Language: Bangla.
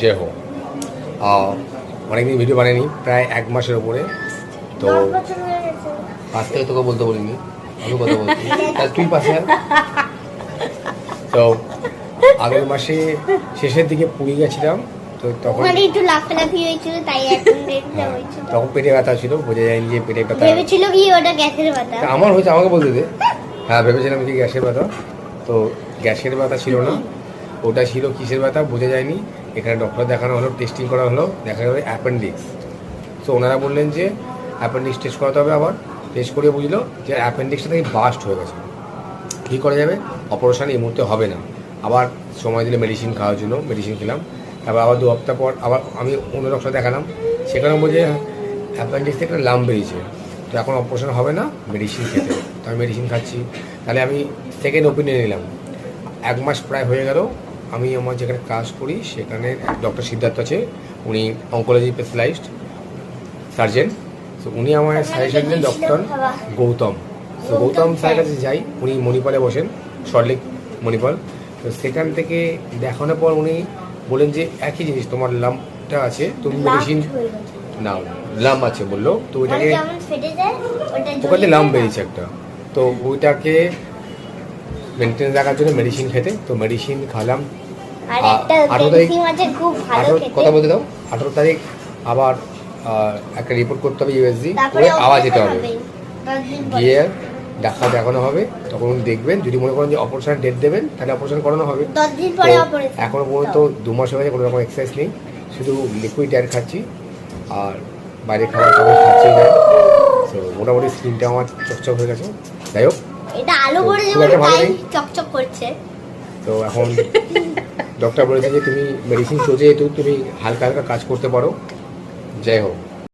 যে হোক। অনেকদিন ভিডিও বানাইনি প্রায় এক মাসের ওপরে তো পাশ থেকে তোকে বলতে বলিনি আমি কথা বলছি। তুই পাশে তো আগের মাসে শেষের দিকে পুরী গেছিলাম তো তখন মানে একটু লাফালাফি হয়েছিল তাই হ্যাঁ, তখন পেটে ব্যথা ছিল বোঝা যায়নি যে পেটে ব্যথা। ভেবেছিল কি ওটা গ্যাসের তা আমার হয়েছে আমাকে বলতে দে। হ্যাঁ ভেবেছিলাম কি গ্যাসের ব্যথা। তো গ্যাসের ব্যথা ছিল না ওটা ছিল কিসের ব্যথা বোঝা যায়নি। এখানে ডক্টর দেখানো হলো টেস্টিং করা হলো দেখা গেলো অ্যাপেন্ডিক্স তো ওনারা বললেন যে অ্যাপেন্ডিক্স টেস্ট করাতে হবে আবার। টেস্ট করে বুঝলো যে অ্যাপেন্ডিক্সটা থেকে বাস্ট হয়ে গেছে। কী করা যাবে? অপারেশন এই মুহূর্তে হবে না। আবার সময় দিলে মেডিসিন খাওয়ার জন্য মেডিসিন খেলাম। তারপর আবার দু হপ্তাহ পর আবার আমি অন্য ডক্টর দেখালাম। সেখানে বলছে অ্যাপেন্ডিক্স থেকে একটা লাম বেরিয়েছে। তো এখন অপারেশন হবে না মেডিসিন খেতে তো আমি মেডিসিন খাচ্ছি। তাহলে আমি সেকেন্ড ওপিনিয়ন নিলাম। এক মাস প্রায় হয়ে গেল আমি আমার যেখানে কাজ করি সেখানে ডক্টর সিদ্ধার্থ আছে। উনি অঙ্কোলজি স্পেশালাইজড সার্জেন তো উনি আমার সাজেশন দিলেন ডক্টর গৌতম। তো গৌতম স্যারের কাছে যাই। উনি মণিপালে বসেন সল্টলেক মণিপাল। তো সেখান থেকে দেখানোর পর উনি বলেন যে একই জিনিস তোমার লাম্পটা আছে তুমি মেডিসিন না লাম আছে বলল। তো মানে ওইটাকে ওখানে লাম। বেরিয়েছে একটা। তো ওইটাকে মেনটেন্স রাখার জন্য মেডিসিন খেতে। তো মেডিসিন খালাম। আঠারো তারিখ- খুব ভালো আঠারো কথা বলতে দাও। আঠারো তারিখ আবার একটা রিপোর্ট করতে হবে ইউএসজি করে আবার যেতে হবে। গিয়ে ডাক্তার দেখানো হবে। তখন উনি দেখবেন যদি মনে করেন যে অপারেশন ডেট দেবেন তাহলে অপারেশন করানো হবে। দশ তো অপারেশন এখনও পর্যন্ত দু মাস হয়ে গেছে কোনো রকম এক্সারসাইজ নেই। শুধু লিকুইড ডায়েট খাচ্ছি। আর বাইরে খাবার খাবার খাচ্ছি না। তো মোটামুটি স্কিনটা আমার চকচক হয়ে গেছে। যাই হোক। এটা আলো পড়ে খুব ভালো তাই চকচক করছে। তো এখন ডক্টর বলেছে যে তুমি মেডিসিন সোজে যেহেতু তুমি হালকা হালকা কাজ করতে পারো। যাই হোক।